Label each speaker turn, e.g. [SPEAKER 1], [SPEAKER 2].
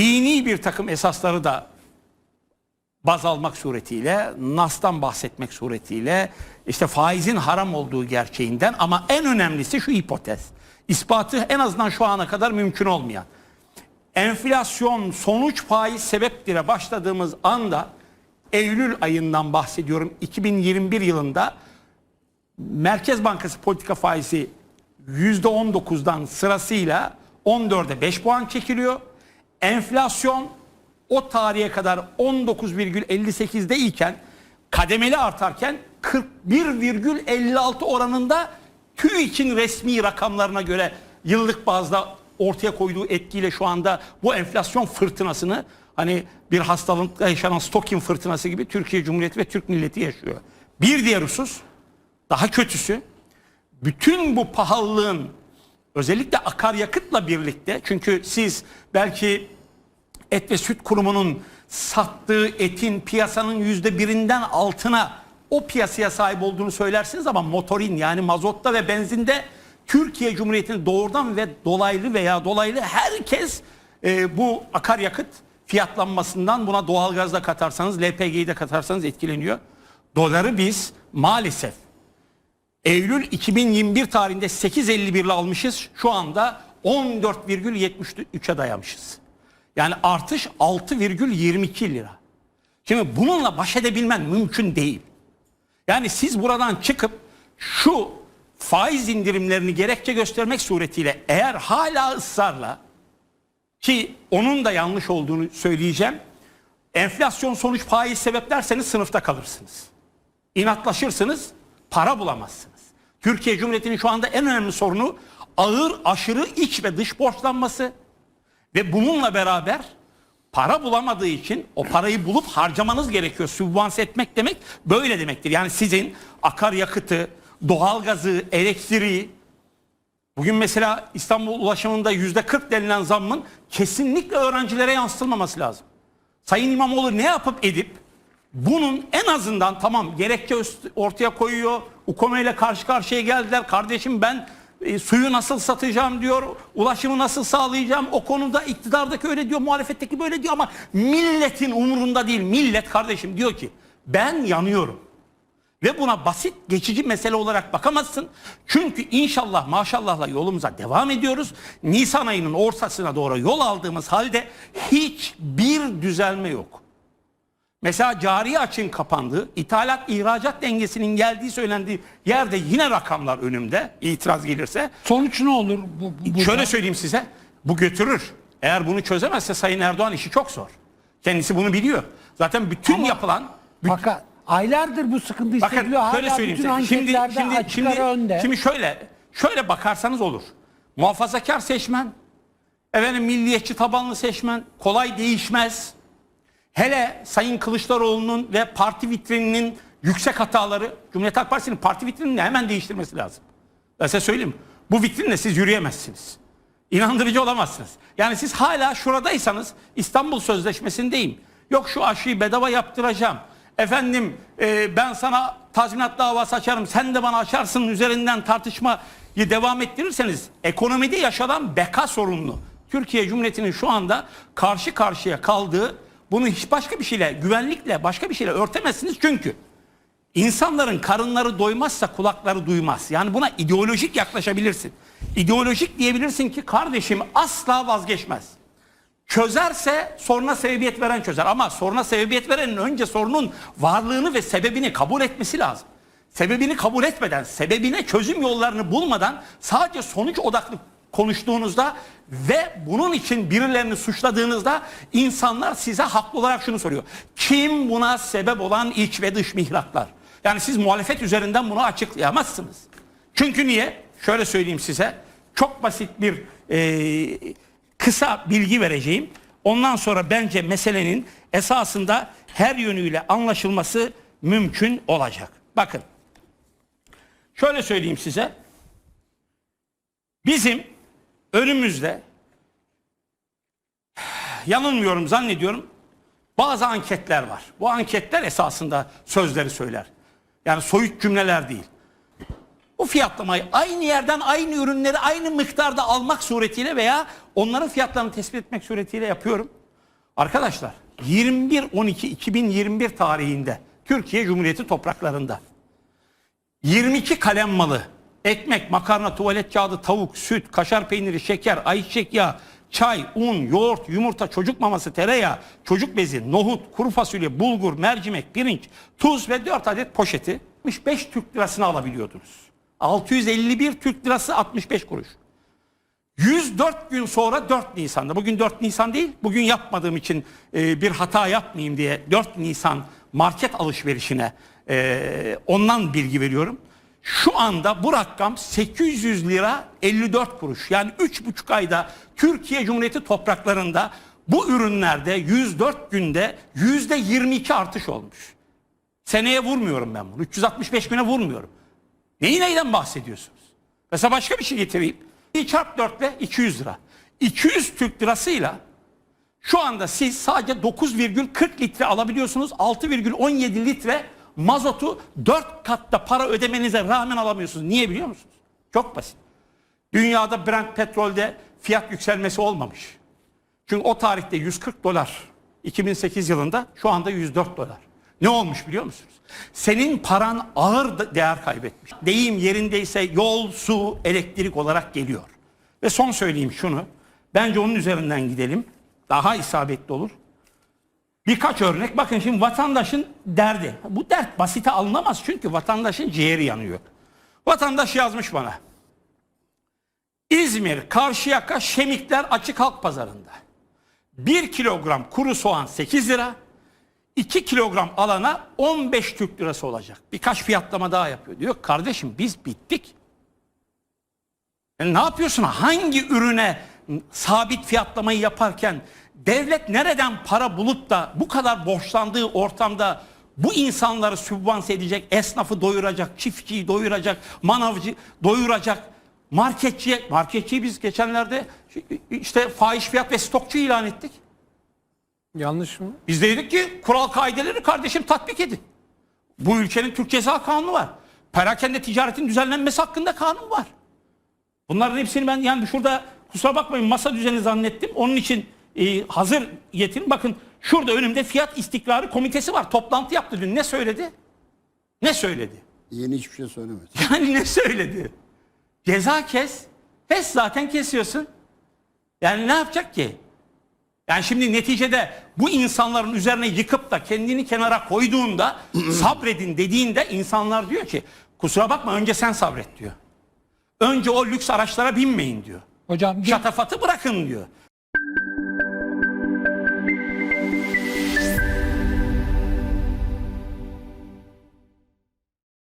[SPEAKER 1] dini bir takım esasları da baz almak suretiyle, Nas'tan bahsetmek suretiyle, işte faizin haram olduğu gerçeğinden ama en önemlisi şu hipotez. İspatı en azından şu ana kadar mümkün olmayan. Enflasyon sonuç faiz sebeptire başladığımız anda Eylül ayından bahsediyorum 2021 yılında Merkez Bankası politika faizi %19'dan sırasıyla 14'e 5 puan çekiliyor. Enflasyon o tarihe kadar 19,58'de iken kademeli artarken 41,56 oranında TÜİK'in resmi rakamlarına göre yıllık bazda ortaya koyduğu etkiyle şu anda bu enflasyon fırtınasını hani bir hastalıkla yaşanan Stokin fırtınası gibi Türkiye Cumhuriyeti ve Türk milleti yaşıyor. Bir diğer husus daha kötüsü bütün bu pahalılığın özellikle akaryakıtla birlikte çünkü siz belki et ve süt kurumunun sattığı etin piyasanın yüzde birinden altına o piyasaya sahip olduğunu söylersiniz ama motorin yani mazotta ve benzinde Türkiye Cumhuriyeti'nin doğrudan ve dolaylı veya dolaylı herkes e, bu akaryakıt fiyatlanmasından buna doğalgaz da katarsanız LPG'yi de katarsanız etkileniyor. Doları biz maalesef Eylül 2021 tarihinde 8.51 ile almışız. Şu anda 14,73'e dayamışız. Yani artış 6,22 lira. Şimdi bununla baş edebilmen mümkün değil. Yani siz buradan çıkıp şu faiz indirimlerini gerekçe göstermek suretiyle eğer hala ısrarla ki onun da yanlış olduğunu söyleyeceğim. Enflasyon sonuç faiz sebep sınıfta kalırsınız. İnatlaşırsınız, para bulamazsınız. Türkiye Cumhuriyeti'nin şu anda en önemli sorunu ağır aşırı iç ve dış borçlanması ve bununla beraber para bulamadığı için o parayı bulup harcamanız gerekiyor. Sübvanse etmek demek böyle demektir. Yani sizin akaryakıtı, doğalgazı, elektriği bugün mesela İstanbul ulaşımında yüzde 40 denilen zammın kesinlikle öğrencilere yansıtılmaması lazım. Sayın İmamoğlu ne yapıp edip bunun en azından tamam gerekçe ortaya koyuyor. Ukome ile karşı karşıya geldiler. Kardeşim ben e, suyu nasıl satacağım diyor. Ulaşımı nasıl sağlayacağım. O konuda iktidardaki öyle diyor. Muhalefetteki böyle diyor ama milletin umurunda değil. Millet kardeşim diyor ki ben yanıyorum. Ve buna basit geçici mesele olarak bakamazsın. Çünkü inşallah maşallahla yolumuza devam ediyoruz. Nisan ayının ortasına doğru yol aldığımız halde hiçbir düzelme yok. Mesela cari açın kapandığı, ithalat ihracat dengesinin geldiği söylendiği yerde yine rakamlar önümde itiraz gelirse.
[SPEAKER 2] Sonuç ne olur? Bu, bu-?
[SPEAKER 1] Şöyle söyleyeyim size bu götürür. Eğer bunu çözemezse Sayın Erdoğan işi çok zor. Kendisi bunu biliyor. Zaten bütün yapılan
[SPEAKER 2] Fakat aylardır bu sıkıntı
[SPEAKER 1] Bakın
[SPEAKER 2] hissediliyor.
[SPEAKER 1] şöyle
[SPEAKER 2] Hala
[SPEAKER 1] söyleyeyim
[SPEAKER 2] bütün
[SPEAKER 1] size. Şimdi şimdi şimdi,
[SPEAKER 2] önde.
[SPEAKER 1] şimdi şöyle şöyle bakarsanız olur. Muhafazakar seçmen, efendim milliyetçi tabanlı seçmen kolay değişmez. Hele Sayın Kılıçdaroğlu'nun ve parti vitrininin yüksek hataları Cumhuriyet Halk Partisi'nin parti vitrinini hemen değiştirmesi lazım. Ben size söyleyeyim. Bu vitrinle siz yürüyemezsiniz. İnandırıcı olamazsınız. Yani siz hala şuradaysanız İstanbul Sözleşmesi'ndeyim. Yok şu aşıyı bedava yaptıracağım. Efendim e, ben sana tazminat davası açarım. Sen de bana açarsın üzerinden tartışmayı devam ettirirseniz ekonomide yaşanan beka sorununu Türkiye Cumhuriyeti'nin şu anda karşı karşıya kaldığı bunu hiç başka bir şeyle güvenlikle başka bir şeyle örtemezsiniz çünkü İnsanların karınları doymazsa kulakları duymaz. Yani buna ideolojik yaklaşabilirsin. İdeolojik diyebilirsin ki kardeşim asla vazgeçmez. Çözerse soruna sebebiyet veren çözer. Ama soruna sebebiyet verenin önce sorunun varlığını ve sebebini kabul etmesi lazım. Sebebini kabul etmeden, sebebine çözüm yollarını bulmadan sadece sonuç odaklı konuştuğunuzda ve bunun için birilerini suçladığınızda insanlar size haklı olarak şunu soruyor. Kim buna sebep olan iç ve dış mihraklar? Yani siz muhalefet üzerinden bunu açıklayamazsınız. Çünkü niye? Şöyle söyleyeyim size. Çok basit bir e, kısa bilgi vereceğim. Ondan sonra bence meselenin esasında her yönüyle anlaşılması mümkün olacak. Bakın. Şöyle söyleyeyim size. Bizim önümüzde yanılmıyorum zannediyorum bazı anketler var. Bu anketler esasında sözleri söyler. Yani soyut cümleler değil. Bu fiyatlamayı aynı yerden aynı ürünleri aynı miktarda almak suretiyle veya onların fiyatlarını tespit etmek suretiyle yapıyorum. Arkadaşlar 21-12-2021 tarihinde Türkiye Cumhuriyeti topraklarında 22 kalem malı, ekmek, makarna, tuvalet kağıdı, tavuk, süt, kaşar peyniri, şeker, ayçiçek yağı, çay, un, yoğurt, yumurta, çocuk maması, tereyağı, çocuk bezi, nohut, kuru fasulye, bulgur, mercimek, pirinç, tuz ve 4 adet poşeti 65 Türk lirasını alabiliyordunuz. 651 Türk lirası 65 kuruş. 104 gün sonra 4 Nisan'da. Bugün 4 Nisan değil. Bugün yapmadığım için e, bir hata yapmayayım diye 4 Nisan market alışverişine e, ondan bilgi veriyorum. Şu anda bu rakam 800 lira 54 kuruş. Yani 3,5 ayda Türkiye Cumhuriyeti topraklarında bu ürünlerde 104 günde %22 artış olmuş. Seneye vurmuyorum ben bunu. 365 güne vurmuyorum. Neyi neyden bahsediyorsunuz? Mesela başka bir şey getireyim. Bir çarp 4 ile 200 lira. 200 Türk lirasıyla şu anda siz sadece 9,40 litre alabiliyorsunuz. 6,17 litre mazotu 4 katta para ödemenize rağmen alamıyorsunuz. Niye biliyor musunuz? Çok basit. Dünyada Brent petrolde fiyat yükselmesi olmamış. Çünkü o tarihte 140 dolar 2008 yılında şu anda 104 dolar. Ne olmuş biliyor musunuz? Senin paran ağır değer kaybetmiş. Deyim yerindeyse yol, su, elektrik olarak geliyor. Ve son söyleyeyim şunu. Bence onun üzerinden gidelim. Daha isabetli olur. Birkaç örnek. Bakın şimdi vatandaşın derdi. Bu dert basite alınamaz çünkü vatandaşın ciğeri yanıyor. Vatandaş yazmış bana. İzmir, Karşıyaka, Şemikler Açık Halk Pazarı'nda 1 kilogram kuru soğan 8 lira, 2 kilogram alana 15 Türk lirası olacak. Birkaç fiyatlama daha yapıyor. Diyor kardeşim biz bittik. Yani ne yapıyorsun? Hangi ürüne sabit fiyatlamayı yaparken devlet nereden para bulup da bu kadar borçlandığı ortamda bu insanları sübvanse edecek, esnafı doyuracak, çiftçiyi doyuracak, manavcı doyuracak, marketçiye, marketçiyi biz geçenlerde işte fahiş fiyat ve stokçu ilan ettik.
[SPEAKER 3] Yanlış mı?
[SPEAKER 1] Biz de dedik ki kural kaideleri kardeşim tatbik edin. Bu ülkenin Türk Ceza Kanunu var. Perakende ticaretin düzenlenmesi hakkında kanun var. Bunların hepsini ben yani şurada kusura bakmayın masa düzeni zannettim. Onun için e, hazır getirin. Bakın şurada önümde fiyat istikrarı komitesi var. Toplantı yaptı dün. Ne söyledi? Ne söyledi?
[SPEAKER 4] Yeni hiçbir şey söylemedi.
[SPEAKER 1] Yani ne söyledi? Ceza kes. Kes zaten kesiyorsun. Yani ne yapacak ki? Yani şimdi neticede bu insanların üzerine yıkıp da kendini kenara koyduğunda sabredin dediğinde insanlar diyor ki kusura bakma önce sen sabret diyor. Önce o lüks araçlara binmeyin diyor.
[SPEAKER 2] Hocam
[SPEAKER 1] Şatafatı bırakın diyor.